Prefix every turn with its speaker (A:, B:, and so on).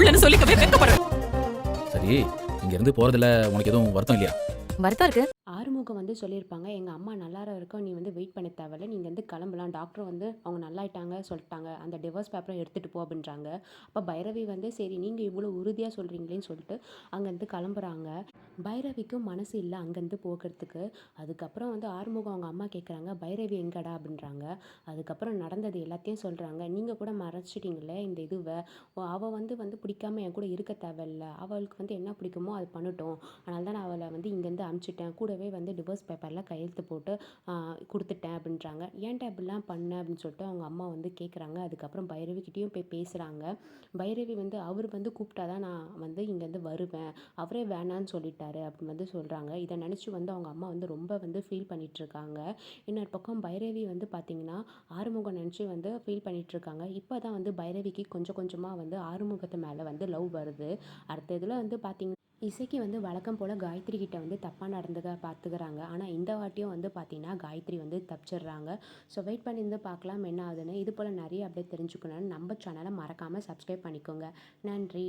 A: புள்ளன்னு சொல்லிக்கவே வெட்கப்படுறேன்
B: சரி இங்க இருந்து போறதுல உனக்கு எதுவும் வருத்தம் இல்லையா?
A: வருத்தம் இருக்கு.
C: ஆறுமுகம் வந்து சொல்லியிருப்பாங்க எங்கள் அம்மா நல்லா இருக்கோம் நீ வந்து வெயிட் பண்ண தேவையில்ல. நீங்கள் வந்து கிளம்பலாம். டாக்டர் வந்து அவங்க நல்லாயிட்டாங்க சொல்லிட்டாங்க. அந்த டிவோர்ஸ் பேப்பரை எடுத்துகிட்டு போ அப்படின்றாங்க. அப்போ பைரவி வந்து சரி நீங்கள் இவ்வளோ உறுதியாக சொல்கிறீங்களேன்னு சொல்லிட்டு அங்கேருந்து கிளம்புறாங்க. பைரவிக்கும் மனசு இல்லை அங்கேருந்து போகிறதுக்கு. அதுக்கப்புறம் வந்து ஆறுமுகம் அவங்க அம்மா கேட்குறாங்க பைரவி எங்கடா? அப்படின்றாங்க. அதுக்கப்புறம் நடந்தது எல்லாத்தையும் சொல்கிறாங்க நீங்கள் கூட மறைச்சிட்டிங்களே இந்த இதுவை. ஓ, அவள் வந்து வந்து பிடிக்காம என் கூட இருக்க தேவையில்ல. அவளுக்கு வந்து என்ன பிடிக்குமோ அது பண்ணட்டும். அதனால தான் நான் அவளை வந்து இங்கேருந்து அமுச்சிட்டேன் கூடவே வந்து டிவோர்ஸ் பேப்பரில் கையெழுத்து போட்டு கொடுத்துட்டேன் அப்படின்றாங்க. ஏன்டா இப்படிலாம் பண்ண அப்படின்னு சொல்லிட்டு அவங்க அம்மா வந்து கேட்குறாங்க அதுக்கப்புறம் பைரவிக்கிட்டேயும் போய் பேசுகிறாங்க பைரவி வந்து அவர் வந்து கூப்பிட்டா தான் நான் வந்து இங்கேருந்து வருவேன். அவரே வேணான்னு சொல்லிட்டாரு அப்படின்னு வந்து சொல்கிறாங்க இதை நினச்சி வந்து அவங்க அம்மா வந்து ரொம்ப வந்து ஃபீல் பண்ணிகிட்ருக்காங்க இருக்காங்க இன்னொரு பக்கம் பைரவி வந்து பார்த்திங்கன்னா ஆறுமுகம் நினச்சி வந்து ஃபீல் பண்ணிகிட்ருக்காங்க இருக்காங்க இப்போ தான் வந்து பைரவிக்கு கொஞ்சம் கொஞ்சமாக வந்து ஆறுமுகத்து மேலே வந்து லவ் வருது. அடுத்த இதில் வந்து பார்த்திங்கன்னா இசைக்கு வந்து வழக்கம் போல் காயத்ரி கிட்ட வந்து தப்பாக நடந்துக்க பார்த்துக்கிறாங்க ஆனால் இந்த வாட்டியும் வந்து பார்த்திங்கன்னா காயத்ரி வந்து தப்பிச்சிடுறாங்க. ஸோ வெயிட் பண்ணியிருந்து பார்க்கலாம் என்ன ஆகுதுன்னு. இது போல் நிறைய அப்படியே தெரிஞ்சுக்கணும்னு நம்ம சேனலை மறக்காமல் சப்ஸ்கிரைப் பண்ணிக்கோங்க. நன்றி.